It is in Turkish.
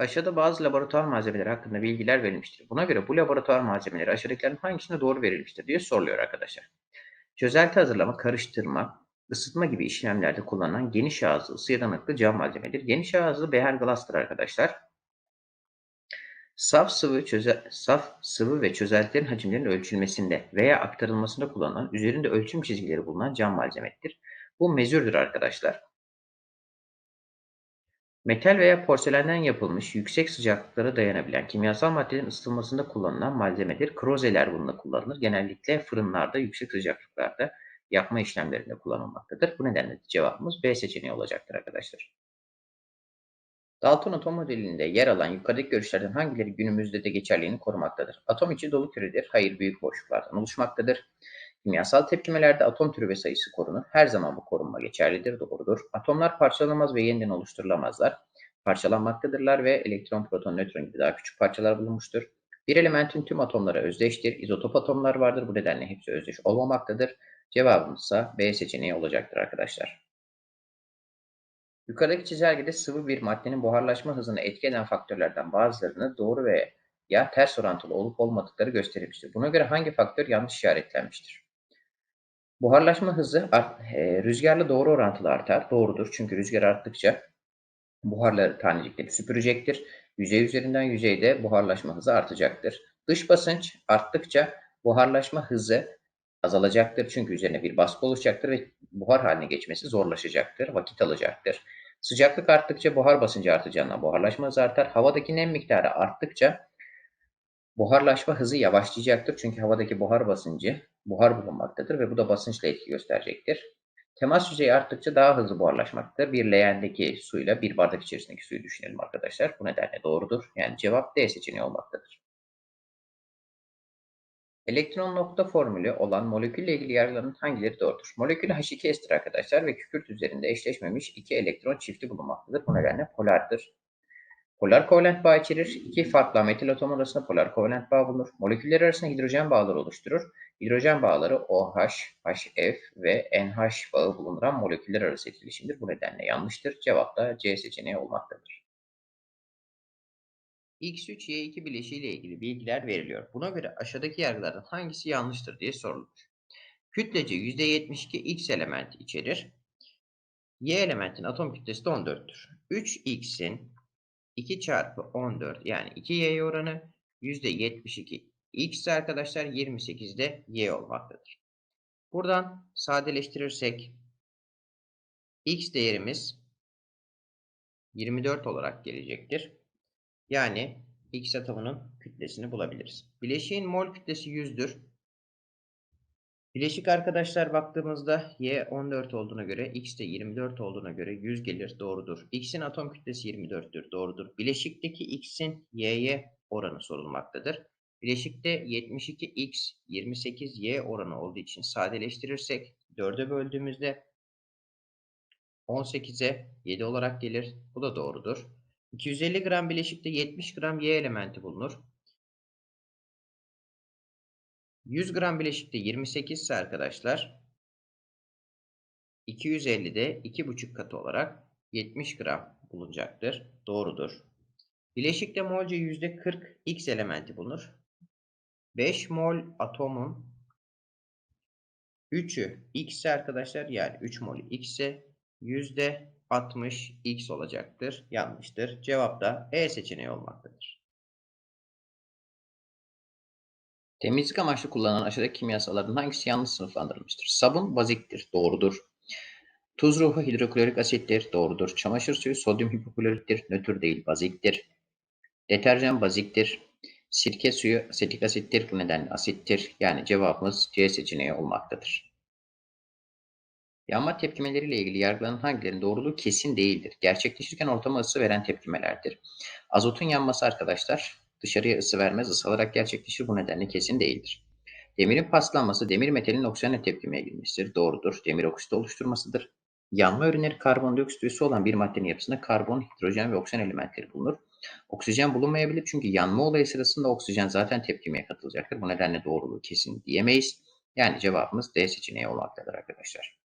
Aşağıda bazı laboratuvar malzemeleri hakkında bilgiler verilmiştir. Buna göre bu laboratuvar malzemeleri aşağıdakilerin hangisinde doğru verilmiştir diye soruluyor arkadaşlar. Çözelti hazırlama, karıştırma, ısıtma gibi işlemlerde kullanılan geniş ağızlı ısı dayanıklı cam malzemedir. Geniş ağızlı beher glass'tır arkadaşlar. Saf sıvı, çöze, saf sıvı ve çözeltilerin hacimlerinin ölçülmesinde veya aktarılmasında kullanılan üzerinde ölçüm çizgileri bulunan cam malzemedir. Bu mezürdür arkadaşlar. Metal veya porselenden yapılmış, yüksek sıcaklıklara dayanabilen kimyasal maddelerin ısıtılmasında kullanılan malzemedir. Krozeler bununla kullanılır. Genellikle fırınlarda, yüksek sıcaklıklarda yapma işlemlerinde kullanılmaktadır. Bu nedenle cevabımız B seçeneği olacaktır arkadaşlar. Dalton atom modelinde yer alan yukarıdaki görüşlerden hangileri günümüzde de geçerliğini korumaktadır? Atom içi dolu küredir. Hayır, büyük boşluklardan oluşmaktadır. Kimyasal tepkimelerde atom türü ve sayısı korunur. Her zaman bu korunma geçerlidir, doğrudur. Atomlar parçalanamaz ve yeniden oluşturulamazlar. Parçalanmaktadırlar ve elektron, proton, nötron gibi daha küçük parçalar bulunmuştur. Bir elementin tüm atomlara özdeştir. İzotop atomlar vardır. Bu nedenle hepsi özdeş olmamaktadır. Cevabımız ise B seçeneği olacaktır arkadaşlar. Yukarıdaki çizelgede sıvı bir maddenin buharlaşma hızını etki eden faktörlerden bazılarını doğru ve ya ters orantılı olup olmadıkları gösterilmiştir. Buna göre hangi faktör yanlış işaretlenmiştir? Buharlaşma hızı art, e, rüzgarla doğru orantılı artar. Doğrudur. Çünkü rüzgar arttıkça buharları tanecikleri süpürecektir. Yüzey üzerinden yüzeyde buharlaşma hızı artacaktır. Dış basınç arttıkça buharlaşma hızı azalacaktır. Çünkü üzerine bir baskı oluşacaktır ve buhar haline geçmesi zorlaşacaktır, vakit alacaktır. Sıcaklık arttıkça buhar basıncı artacağından buharlaşma hızı artar. Havadaki nem miktarı arttıkça buharlaşma hızı yavaşlayacaktır. Çünkü havadaki buhar basıncı buhar bulunmaktadır ve bu da basınçla etki gösterecektir. Temas yüzeyi arttıkça daha hızlı buharlaşmaktadır. Bir leğendeki suyla bir bardak içerisindeki suyu düşünelim arkadaşlar. Bu nedenle doğrudur. Yani cevap D seçeneği olmaktadır. Elektron nokta formülü olan molekülle ilgili yargıların hangileri doğrudur? Molekül H2S'tir arkadaşlar ve kükürt üzerinde eşleşmemiş iki elektron çifti bulunmaktadır. Bu nedenle polardır. Polar kovalent bağ içerir. İki farklı metal atom arasında polar kovalent bağ bulunur. Moleküller arasında hidrojen bağları oluşturur. Hidrojen bağları OH, HF ve NH bağı bulunduran moleküller arası etkileşimdir. Bu nedenle yanlıştır. Cevap da C seçeneği olmaktadır. X3Y2 bileşiği ile ilgili bilgiler veriliyor. Buna göre aşağıdaki yargılardan hangisi yanlıştır diye sorulur. Kütlece %72 X elementi içerir. Y elementin atom kütlesi de 14'tür. 3X'in 2 çarpı 14 yani 2Y oranı %72 X arkadaşlar 28'de Y olmaktadır. Buradan sadeleştirirsek X değerimiz 24 olarak gelecektir. Yani X atomunun kütlesini bulabiliriz. Bileşiğin mol kütlesi 100'dür. Bileşik arkadaşlar baktığımızda Y 14 olduğuna göre X de 24 olduğuna göre 100 gelir. Doğrudur. X'in atom kütlesi 24'tür. Doğrudur. Bileşikteki X'in Y'ye oranı sorulmaktadır. Bileşikte 72X 28Y oranı olduğu için sadeleştirirsek 4'e böldüğümüzde 18'e 7 olarak gelir. Bu da doğrudur. 250 gram bileşikte 70 gram Y elementi bulunur. 100 gram bileşikte 28 ise arkadaşlar 250'de 2,5 katı olarak 70 gram bulunacaktır. Doğrudur. Bileşikte molca %40 X elementi bulunur. 5 mol atomun 3'ü X arkadaşlar yani 3 mol X'e %60 X olacaktır. Yanlıştır. Cevap da E seçeneği olmaktadır. Temizlik amaçlı kullanılan aşağıdaki kimyasalların hangisi yanlış sınıflandırılmıştır? Sabun baziktir. Doğrudur. Tuz ruhu hidroklorik asittir. Doğrudur. Çamaşır suyu sodyum hipoklorittir. Nötr değil baziktir. Deterjan baziktir. Sirke suyu asetik asittir. Bu nedenle asittir. Yani cevabımız C seçeneği olmaktadır. Yanma tepkimeleriyle ilgili yargılanan hangilerinin doğruluğu kesin değildir. Gerçekleşirken ortama ısı veren tepkimelerdir. Azotun yanması arkadaşlar dışarıya ısı vermez, ısalarak gerçekleşir. Bu nedenle kesin değildir. Demirin paslanması demir metalin oksijenle tepkimeye girmesidir. Doğrudur. Demir oksit oluşturmasıdır. Yanma ürünleri karbondioksit üssü olan bir maddenin yapısında karbon, hidrojen ve oksijen elementleri bulunur. Oksijen bulunmayabilir çünkü yanma olayı sırasında oksijen zaten tepkimeye katılacaktır. Bu nedenle doğruluğu kesin diyemeyiz. Yani cevabımız D seçeneği olmaktadır arkadaşlar.